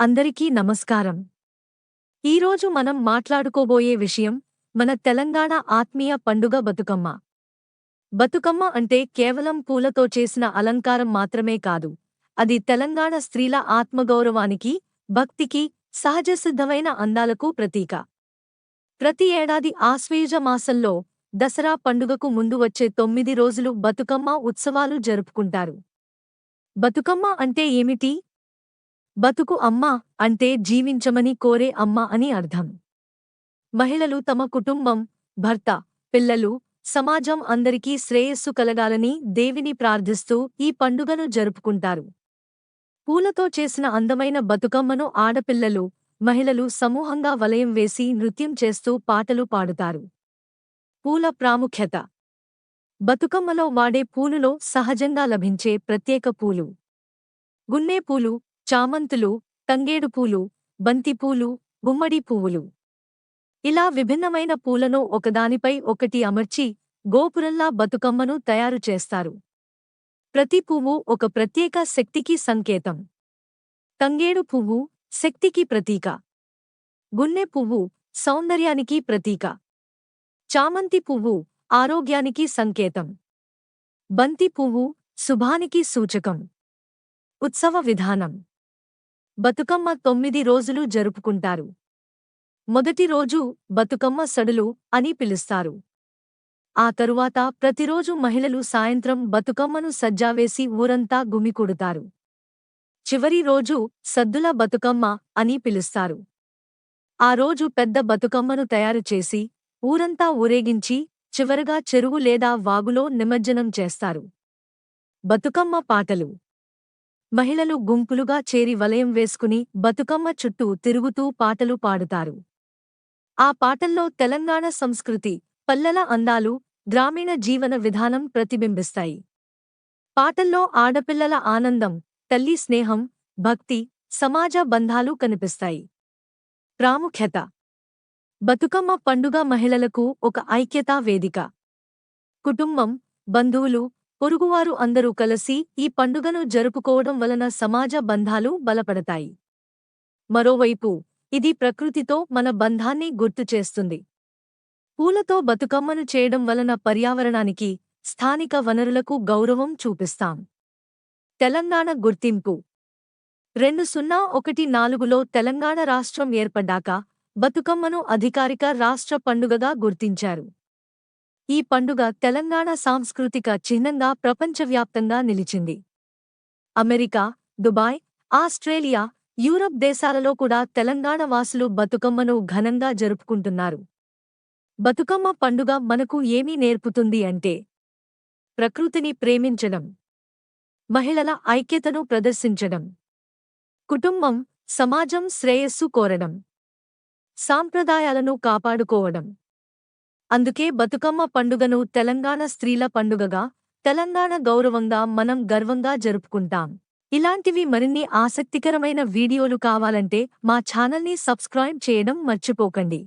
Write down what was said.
అందరికీ నమస్కారం. ఈరోజు మనం మాట్లాడుకోబోయే విషయం మన తెలంగాణ ఆత్మీయ పండుగ బతుకమ్మ. బతుకమ్మ అంటే కేవలం పూలతో చేసిన అలంకారం మాత్రమే కాదు అది తెలంగాణ స్త్రీల ఆత్మగౌరవానికి భక్తికి సహజసిద్ధమైన అందాలకు ప్రతీక. ప్రతి ఏడాది ఆశ్వేయుజ మాసంలో దసరా పండుగకు ముందు వచ్చే తొమ్మిది రోజులు బతుకమ్మ ఉత్సవాలు జరుపుకుంటారు. బతుకమ్మ అంటే ఏమిటి? బతుకు అమ్మ అంటే జీవించమని కోరే అమ్మ అని అర్థం. మహిళలు తమ కుటుంబం భర్త పిల్లలు సమాజం అందరికీ శ్రేయస్సు కలగాలని దేవిని ప్రార్థిస్తూ ఈ పండుగను జరుపుకుంటారు. పూలతో చేసిన అందమైన బతుకమ్మను ఆడపిల్లలు మహిళలు సమూహంగా వలయం వేసి నృత్యం చేస్తూ పాటలు పాడుతారు. పూల ప్రాముఖ్యత. బతుకమ్మలో వాడే పూలులో సహజంగా లభించే ప్రత్యేక పూలు. గున్నేపూలు చామంతులు తంగేడుపూలు బంతిపూలు గుమ్మడి పువ్వులు. ఇలా విభిన్నమైన పూలను ఒకదానిపై ఒకటి అమర్చి గోపురంలా బతుకమ్మను తయారు చేస్తారు. ప్రతి పువ్వు ఒక ప్రత్యేక శక్తికి సంకేతం. తంగేడు పువ్వు శక్తికి ప్రతీక. గున్నె పువ్వు సౌందర్యానికి ప్రతీక. చామంతి పువ్వు ఆరోగ్యానికి సంకేతం. బంతి పువ్వు శుభానికి సూచకం. ఉత్సవ విధానం. బతుకమ్మ తొమ్మిది రోజులు జరుపుకుంటారు. మొదటి రోజు బతుకమ్మ సడులు అని పిలుస్తారు. ఆ తరువాత ప్రతిరోజు మహిళలు సాయంత్రం బతుకమ్మను సజ్జావేసి ఊరంతా గుమికూడుతారు. చివరి రోజు సద్దుల బతుకమ్మ అని పిలుస్తారు. ఆ రోజు పెద్ద బతుకమ్మను తయారు చేసి ఊరంతా ఊరేగించి చివరగా చెరువు లేదా వాగులో నిమజ్జనం చేస్తారు. బతుకమ్మ పాటలు మహిళలు గుంపులుగా చేరి వలయం వేసుకుని బతుకమ్మ చుట్టూ తిరుగుతూ పాటలు పాడుతారు. ఆ పాటల్లో తెలంగాణ సంస్కృతి పల్లెల అందాలు గ్రామీణ జీవన విధానం ప్రతిబింబిస్తాయి. పాటల్లో ఆడపిల్లల ఆనందం తల్లి స్నేహం భక్తి సమాజ బంధాలు కనిపిస్తాయి. ప్రాముఖ్యత. బతుకమ్మ పండుగ మహిళలకు ఒక ఐక్యతా వేదిక. కుటుంబం బంధువులు పొరుగువారు అందరూ కలిసి ఈ పండుగను జరుపుకోవడం వలన సమాజ బంధాలు బలపడతాయి. మరోవైపు ఇది ప్రకృతితో మన బంధాన్ని గుర్తుచేస్తుంది పూలతో బతుకమ్మను చేయడం వలన పర్యావరణానికి స్థానిక వనరులకు గౌరవం చూపిస్తాం. తెలంగాణ గుర్తింపు. రెండు సున్నా ఒకటి నాలుగులో తెలంగాణ రాష్ట్రం ఏర్పడ్డాక బతుకమ్మను అధికారిక రాష్ట్ర పండుగగా గుర్తించారు. ఈ పండుగ తెలంగాణ సాంస్కృతిక చిహ్నంగా ప్రపంచవ్యాప్తంగా నిలిచింది. అమెరికా దుబాయ్ ఆస్ట్రేలియా యూరప్ దేశాలలో కూడా తెలంగాణ వాసులు బతుకమ్మను ఘనంగా జరుపుకుంటున్నారు. బతుకమ్మ పండుగ మనకు ఏమీ నేర్పుతుంది అంటే ప్రకృతిని ప్రేమించడం మహిళల ఐక్యతను ప్రదర్శించడం కుటుంబం సమాజం శ్రేయస్సు కోరడం సాంప్రదాయాలను కాపాడుకోవడం. అందుకే బతుకమ్మ పండుగను తెలంగాణ స్త్రీల పండుగగా తెలంగాణ గౌరవంగా మనం గర్వంగా జరుపుకుంటాం. ఇలాంటివి మరిన్ని ఆసక్తికరమైన వీడియోలు కావాలంటే మా ఛానల్ని సబ్స్క్రైబ్ చేయడం మర్చిపోకండి.